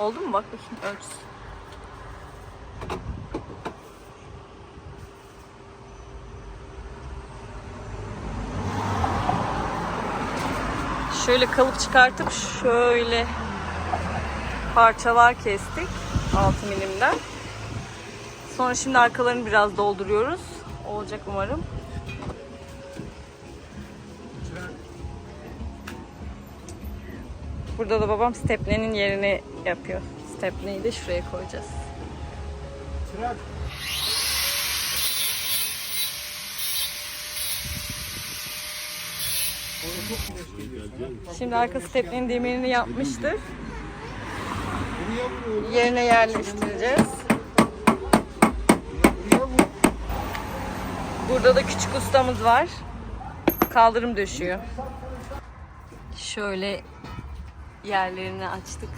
Oldu mu? Bak bakayım ölçüsü. Şöyle kalıp çıkartıp şöyle parçalar kestik 6 milimden. Sonra şimdi arkalarını biraz dolduruyoruz. Olacak umarım. Burada da babam stepnenin yerini yapıyor. Stepneyi de şuraya koyacağız. Sana. Şimdi arka stepnenin demirini yapmıştır. Yerine yerleştireceğiz. Burada da küçük ustamız var. Kaldırım döşüyor. Şöyle yerlerini açtık.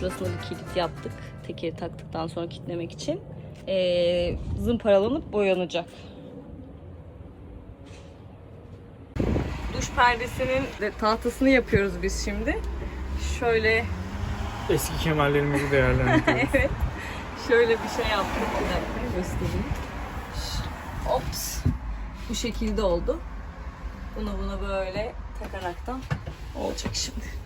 Şurasına bir kilit yaptık. Tekeri taktıktan sonra kilitlemek için. Ee, zımparalanıp boyanacak. Duş perdesinin de tahtasını yapıyoruz biz şimdi. Şöyle Eski kemerlerimizi değerlendiriyoruz. evet. Şöyle bir şey yaptık. Bir dakika göstereyim. Ops. Bu şekilde oldu. Bunu buna böyle takaraktan olacak şimdi.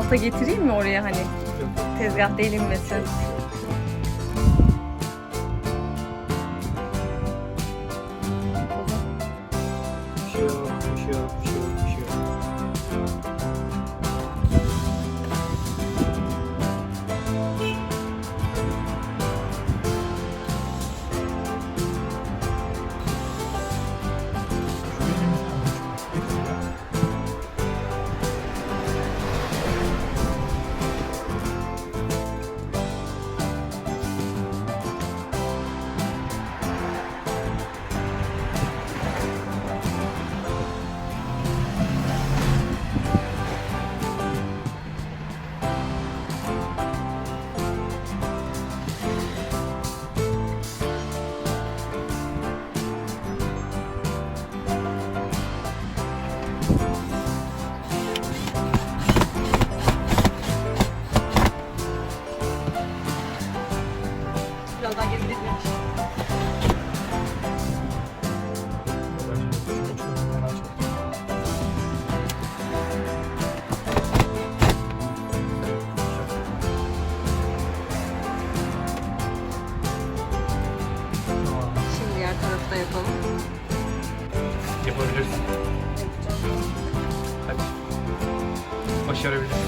Tahta getireyim mi oraya hani tezgah delinmesin. görüşürüz.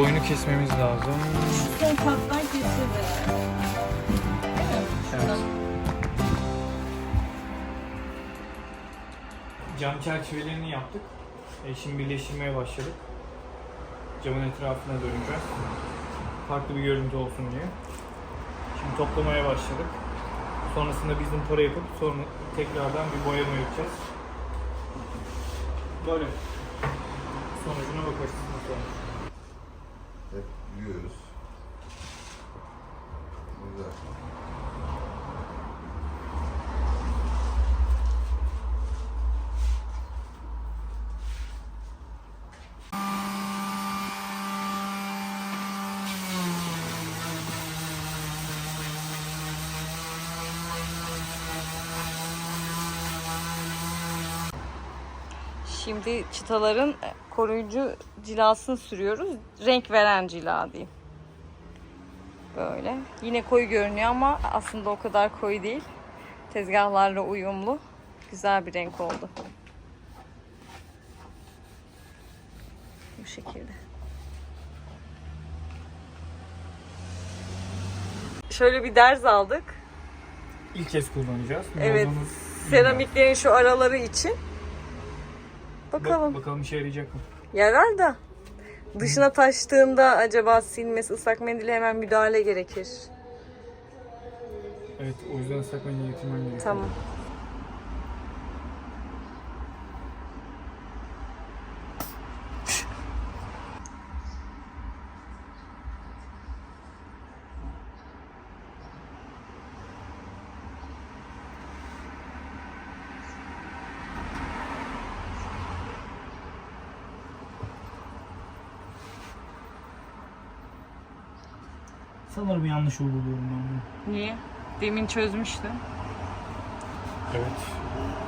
Boyunu kesmemiz lazım. Son katlar kesildi. Evet. Cam çerçevelerini yaptık. E şimdi birleştirmeye başladık. Camın etrafına döneceğiz. Farklı bir görüntü olsun diye. Şimdi toplamaya başladık. Sonrasında bizim para yapıp sonra tekrardan bir boyama yapacağız. Böyle. Sonucuna bakarız sonra. Yes. Şimdi çıtaların koruyucu cilasını sürüyoruz. Renk veren cila diyeyim. Böyle. Yine koyu görünüyor ama aslında o kadar koyu değil. Tezgahlarla uyumlu. Güzel bir renk oldu. Bu şekilde. Şöyle bir ders aldık. İlk kez kullanacağız. Evet. Seramiklerin şu araları için. Bak- Bakalım. bakalım işe yarayacak mı? Yarar da dışına taştığında acaba silmesi ıslak mendile hemen müdahale gerekir. Evet o yüzden ıslak mendil getirmem gerekiyor. Tamam. Sanırım yanlış oldu diyorum ben bunu. Niye? Demin çözmüştüm. Evet.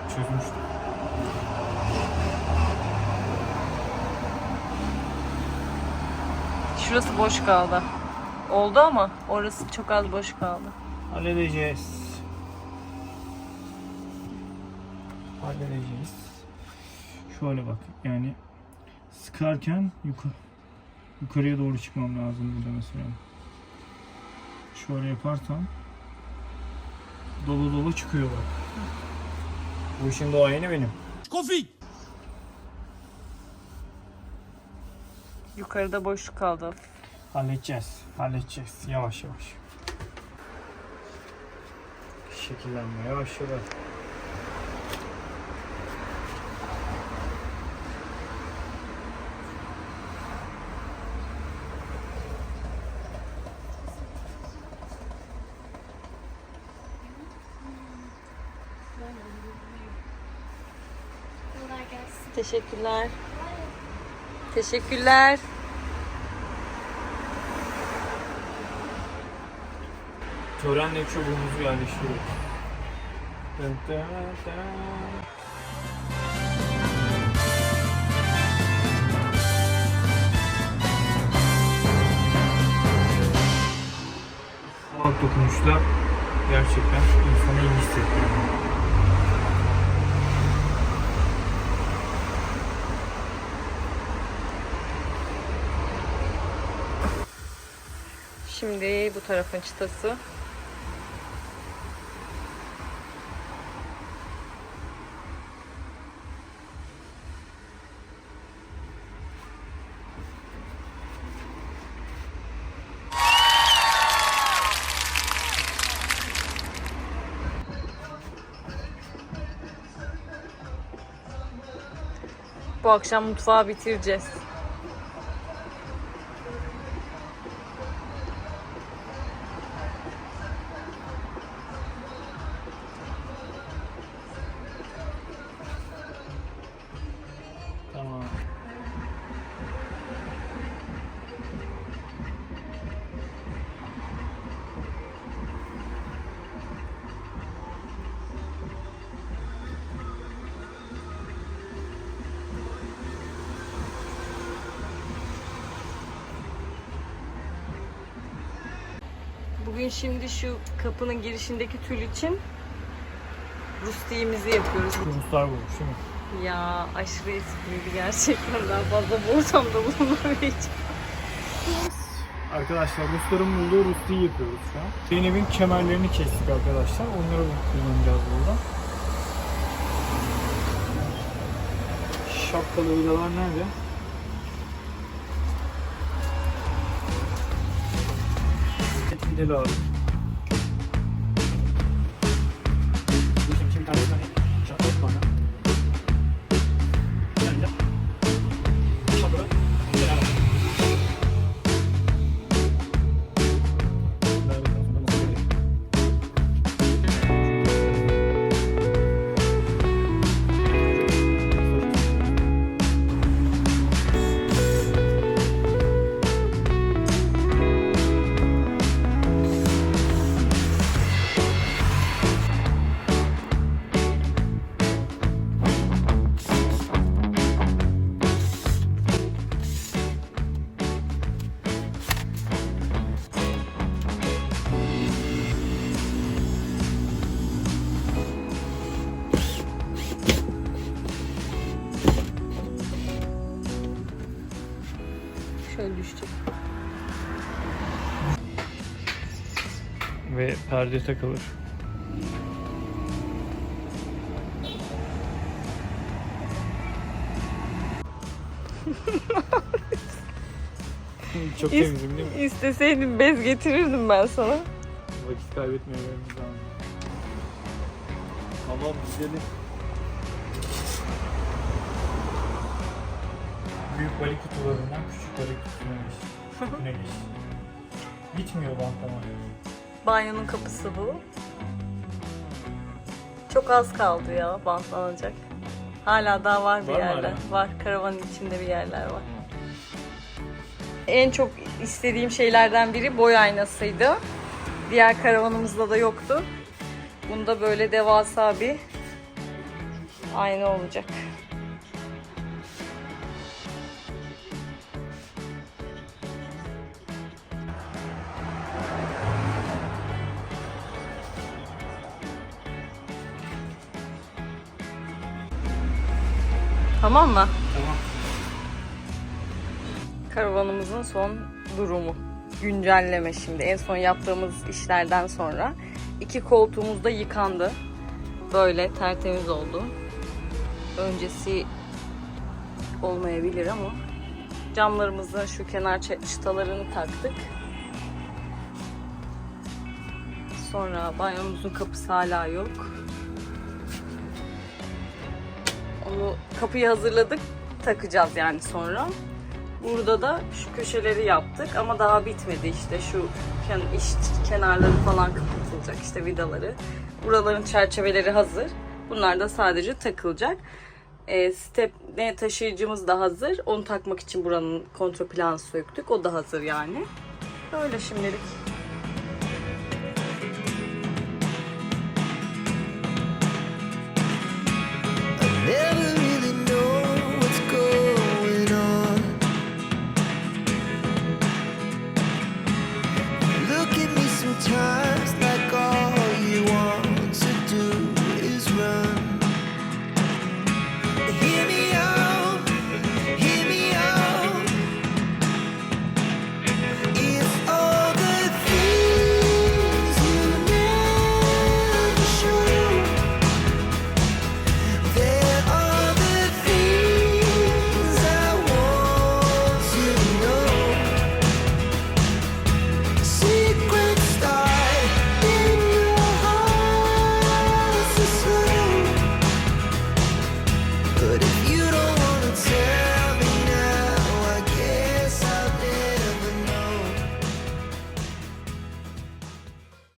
Çözmüştüm. Şurası boş kaldı. Oldu ama orası çok az boş kaldı. Halledeceğiz. Halledeceğiz. Şöyle bak yani sıkarken yukarı yukarıya doğru çıkmam lazım burada mesela. Şöyle yaparsam dolu dolu çıkıyor bak. Bu işin doğayeni benim. Yukarıda boşluk kaldı. Halledeceğiz. Halledeceğiz. Yavaş yavaş. Şekillenmeye başladı. Teşekkürler. Teşekkürler. Törenle çubuğumuzu yerleştiriyoruz. Dın dın dın. Dokunuşlar gerçekten insana iyi hissettiriyor. Şimdi bu tarafın çıtası. Bu akşam mutfağı bitireceğiz. Bugün şimdi şu kapının girişindeki tül için rustiğimizi yapıyoruz. Ruslar bulmuş değil mi? Ya aşırı espriydi gerçekten. Daha fazla bu ortamda bulunamayacağım. Arkadaşlar Rusların bulduğu Rusti'yi yapıyoruz şu an. Zeynep'in kemerlerini kestik arkadaşlar. Onları kullanacağız burada. Şapkalı vidalar nerede? de los perde takılır. Çok temizim değil mi? İsteseydim bez getirirdim ben sana. Vakit kaybetmememiz lazım. Tamam gidelim. Büyük balık kutularından küçük balık kutusuna geç. Kutusuna geç. Gitmiyor bantlama. Banyonun kapısı bu. Çok az kaldı ya bantlanacak. Hala daha var bir Var yerler. hala? Var. Karavanın içinde bir yerler var. En çok istediğim şeylerden biri boy aynasıydı. Diğer karavanımızda da yoktu. Bunda böyle devasa bir ayna olacak. Tamam mı? Tamam. Karavanımızın son durumu. Güncelleme şimdi. En son yaptığımız işlerden sonra. iki koltuğumuz da yıkandı. Böyle tertemiz oldu. Öncesi olmayabilir ama camlarımızın şu kenar çı- çıtalarını taktık. Sonra banyomuzun kapısı hala yok. Kapıyı hazırladık. Takacağız yani sonra. Burada da şu köşeleri yaptık ama daha bitmedi işte şu kenarları falan kapatılacak işte vidaları. Buraların çerçeveleri hazır. Bunlar da sadece takılacak. E, stepne taşıyıcımız da hazır. Onu takmak için buranın kontrol planı söktük. O da hazır yani. Öyle şimdilik.